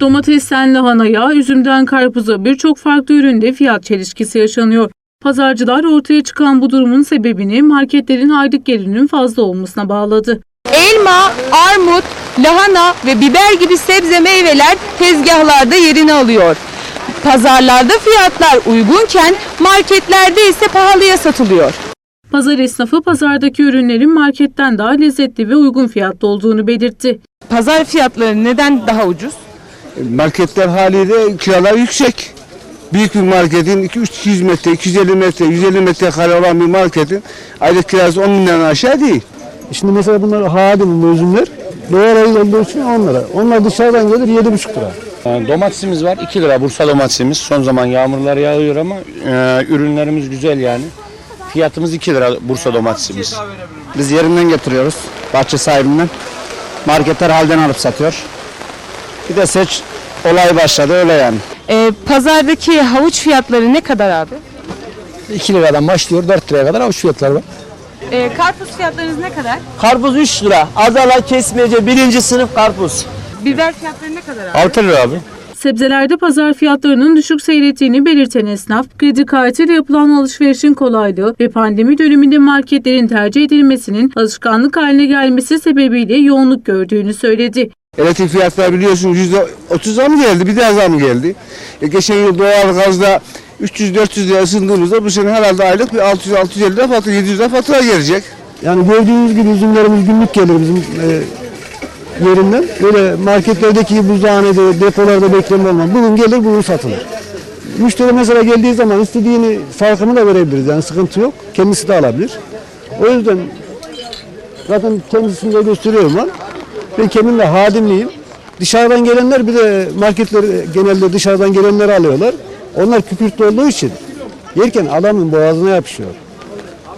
Domatesten lahanaya, üzümden karpuza birçok farklı üründe fiyat çelişkisi yaşanıyor. Pazarcılar ortaya çıkan bu durumun sebebini marketlerin aylık gelirinin fazla olmasına bağladı. Elma, armut, lahana ve biber gibi sebze meyveler tezgahlarda yerini alıyor. Pazarlarda fiyatlar uygunken marketlerde ise pahalıya satılıyor. Pazar esnafı pazardaki ürünlerin marketten daha lezzetli ve uygun fiyatlı olduğunu belirtti. Pazar fiyatları neden daha ucuz? Marketler haliyle kiralar yüksek. Büyük bir marketin 200 metre, 250 metre, 150 metre kare olan bir marketin aylık kirası 10 bin liradan aşağı değil. Şimdi mesela bunlar hadim üzümler doğal ayı olduğu için 10 lira. Onlar dışarıdan gelir 7,5 lira. Ee, Domatesimiz var 2 lira Bursa domatesimiz. Son zaman yağmurlar yağıyor ama e, ürünlerimiz güzel yani. Fiyatımız 2 lira Bursa domatesimiz. Biz yerinden getiriyoruz. Bahçe sahibinden. Marketler halden alıp satıyor. Bir de seç olay başladı öyle yani. Ee, pazardaki havuç fiyatları ne kadar abi? 2 liradan başlıyor 4 liraya kadar avuç fiyatları var. Ee, karpuz fiyatlarınız ne kadar? Karpuz 3 lira. Adana kesmece birinci sınıf karpuz. Biber fiyatları ne kadar abi? 6 lira abi. Sebzelerde pazar fiyatlarının düşük seyrettiğini belirten esnaf, kredi kartıyla yapılan alışverişin kolaylığı ve pandemi döneminde marketlerin tercih edilmesinin alışkanlık haline gelmesi sebebiyle yoğunluk gördüğünü söyledi. Elektrik fiyatları biliyorsun yüzde 30 zam geldi, bir daha zam geldi. E, geçen yıl doğal gazda 300-400 lira ısındığımızda bu sene herhalde aylık bir 600-650 lira fatura, 700 lira fatura gelecek. Yani gördüğünüz gibi üzümlerimiz günlük gelir bizim e, yerinden. Böyle marketlerdeki buzdağhanede, depolarda bekleme olmaz. Bugün gelir, bugün satılır. Müşteri mesela geldiği zaman istediğini farkını da verebiliriz. Yani sıkıntı yok. Kendisi de alabilir. O yüzden zaten kendisini de gösteriyorum ben. Ben kendim de hadimliyim. Dışarıdan gelenler bir de marketler genelde dışarıdan gelenleri alıyorlar. Onlar kükürtlü olduğu için yerken adamın boğazına yapışıyor.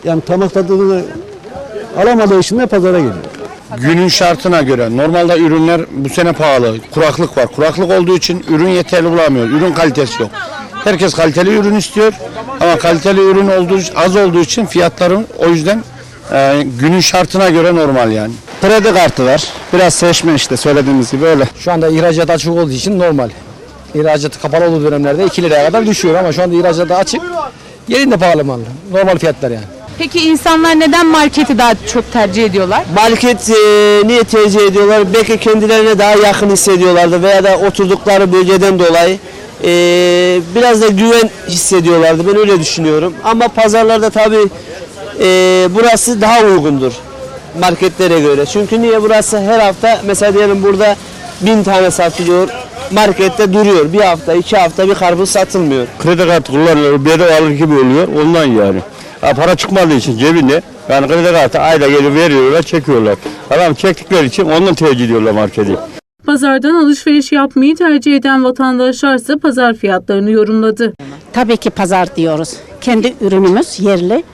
Yani tamak tadını alamadığı için de pazara geliyor. Günün şartına göre normalde ürünler bu sene pahalı. Kuraklık var. Kuraklık olduğu için ürün yeterli bulamıyor. Ürün kalitesi yok. Herkes kaliteli ürün istiyor ama kaliteli ürün olduğu az olduğu için fiyatların o yüzden e, günün şartına göre normal yani. Kredi kartı var. Biraz seçme işte söylediğimiz gibi öyle. Şu anda ihracat açık olduğu için normal. İhracat kapalı olduğu dönemlerde 2 liraya kadar düşüyor ama şu anda ihracat açık. Yerinde pahalı mal. Normal fiyatlar yani. Peki insanlar neden marketi daha çok tercih ediyorlar? Market e, niye tercih ediyorlar? Belki kendilerine daha yakın hissediyorlardı veya da oturdukları bölgeden dolayı e, biraz da güven hissediyorlardı. Ben öyle düşünüyorum. Ama pazarlarda tabii e, burası daha uygundur marketlere göre. Çünkü niye burası her hafta mesela diyelim burada bin tane satılıyor. Markette duruyor. Bir hafta, iki hafta bir karpuz satılmıyor. kredi kartı kullanıyor, bedava alır gibi oluyor ondan yani. Ha, para çıkmadığı için cebinde yani kredi kartı ayda gelip veriyorlar, çekiyorlar. Adam çektikleri için ondan tercih ediyorlar marketi. Pazardan alışveriş yapmayı tercih eden vatandaşlarsa pazar fiyatlarını yorumladı. Tabii ki pazar diyoruz. Kendi ürünümüz yerli.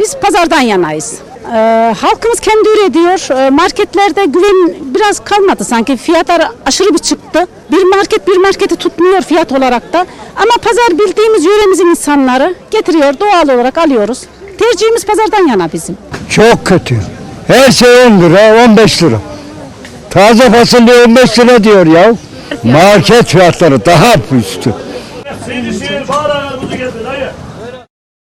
Biz pazardan yanayız. Ee, halkımız kendi üretiyor. Ee, marketlerde güven biraz kalmadı sanki. Fiyatlar aşırı bir çıktı. Bir market bir marketi tutmuyor fiyat olarak da. Ama pazar bildiğimiz yöremizin insanları getiriyor. Doğal olarak alıyoruz. Tercihimiz pazardan yana bizim. Çok kötü. Her şey 10 lira, 15 lira. Taze fasulye 15 lira diyor ya. Market fiyatları daha üstü.